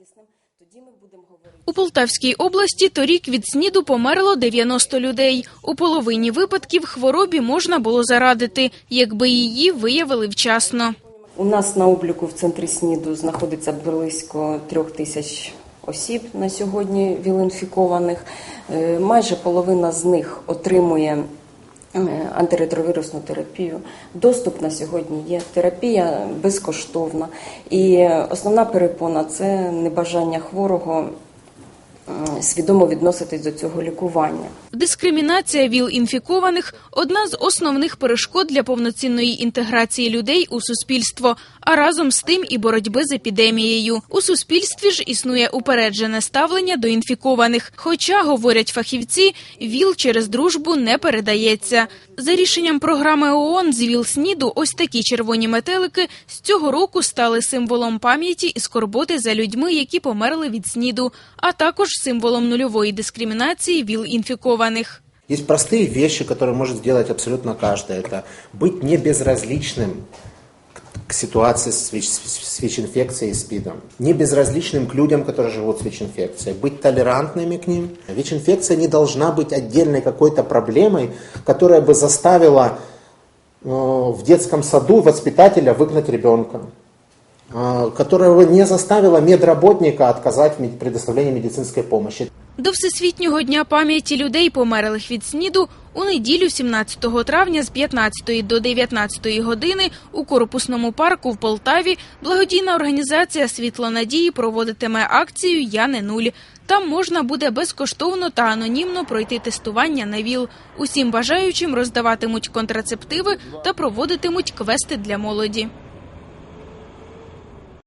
якісним, тоді ми будемо говорити. У Полтавській області торік від СНІДу померло 90 людей. У половині випадків хворобі можна було зарадити, якби її виявили вчасно. У нас на обліку в центрі СНІДу знаходиться близько трьох тисяч осіб на сьогодні віл-інфікованих. Е, Майже половина з них отримує антиретровірусну терапію. Доступ на сьогодні є. Терапія безкоштовна. І основна перепона це небажання хворого е, свідомо відноситись до цього лікування. Дискримінація ВІЛ-інфікованих – одна з основних перешкод для повноцінної інтеграції людей у суспільство, а разом з тим і боротьби з епідемією. У суспільстві ж існує упереджене ставлення до інфікованих. Хоча, говорять фахівці, ВІЛ через дружбу не передається. За рішенням програми ООН з ВІЛ-СНІДу ось такі червоні метелики з цього року стали символом пам'яті і скорботи за людьми, які померли від СНІДу, а також символом нульової дискримінації ВІЛ-інфікованих. Есть простые вещи, которые может сделать абсолютно каждый. Это быть не безразличным к- к ситуации с ВИЧ, с ВИЧ-инфекцией и СПИДом. Не безразличным к людям, которые живут с ВИЧ-инфекцией. Быть толерантными к ним. ВИЧ-инфекция не должна быть отдельной какой-то проблемой, которая бы заставила э, в детском саду воспитателя выгнать ребенка. Которая бы не заставила медработника отказать в предоставлении медицинской помощи. До Всесвітнього дня пам'яті людей, померлих від СНІДу, у неділю 17 травня з 15 до 19 години у корпусному парку в Полтаві благодійна організація Світло надії проводитиме акцію Я не нуль. Там можна буде безкоштовно та анонімно пройти тестування на ВІЛ. Усім бажаючим роздаватимуть контрацептиви та проводитимуть квести для молоді.